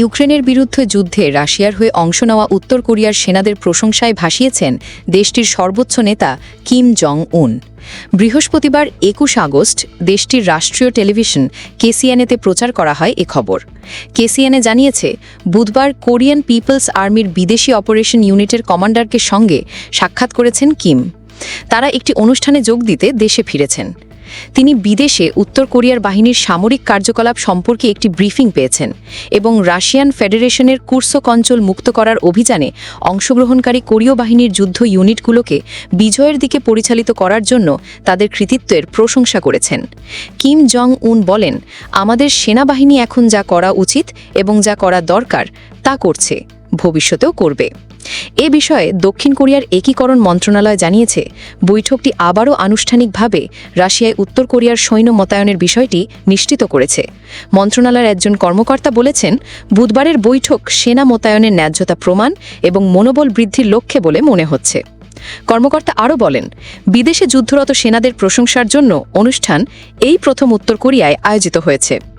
ইউক্রেনের বিরুদ্ধে যুদ্ধে রাশিয়ার হয়ে অংশ নেওয়া উত্তর কোরিয়ার সেনাদের প্রশংসায় ভাসিয়েছেন দেশটির সর্বোচ্চ নেতা কিম জং উন বৃহস্পতিবার একুশ আগস্ট দেশটির রাষ্ট্রীয় টেলিভিশন কেসিএনএতে প্রচার করা হয় এ খবর। কেসিএনএ জানিয়েছে, বুধবার কোরিয়ান পিপলস আর্মির বিদেশি অপারেশন ইউনিটের কমান্ডারকে সঙ্গে সাক্ষাৎ করেছেন কিম। তারা একটি অনুষ্ঠানে যোগ দিতে দেশে ফিরেছেন। তিনি বিদেশে উত্তর কোরিয়ার বাহিনীর সামরিক কার্যকলাপ সম্পর্কে একটি ব্রিফিং পেয়েছেন এবং রাশিয়ান ফেডারেশনের কুর্সক অঞ্চল মুক্ত করার অভিযানে অংশগ্রহণকারী কোরীয় বাহিনীর যুদ্ধ ইউনিটগুলোকে বিজয়ের দিকে পরিচালিত করার জন্য তাদের কৃতিত্বের প্রশংসা করেছেন। কিম জং উন বলেন, আমাদের সেনাবাহিনী এখন যা করা উচিত এবং যা করা দরকার তা করছে, ভবিষ্যতেও করবে। এ বিষয়ে দক্ষিণ কোরিয়ার একীকরণ মন্ত্রণালয় জানিয়েছে, বৈঠকটি আবারও আনুষ্ঠানিকভাবে রাশিয়ায় উত্তর কোরিয়ার সৈন্য মোতায়েনের বিষয়টি নিশ্চিত করেছে। মন্ত্রণালয়ের একজন কর্মকর্তা বলেছেন, বুধবারের বৈঠক সেনা মোতায়েনের ন্যায্যতা প্রমাণ এবং মনোবল বৃদ্ধির লক্ষ্যে বলে মনে হচ্ছে। কর্মকর্তা আরও বলেন, বিদেশে যুদ্ধরত সেনাদের প্রশংসার জন্য অনুষ্ঠান এই প্রথম উত্তর কোরিয়ায় আয়োজিত হয়েছে।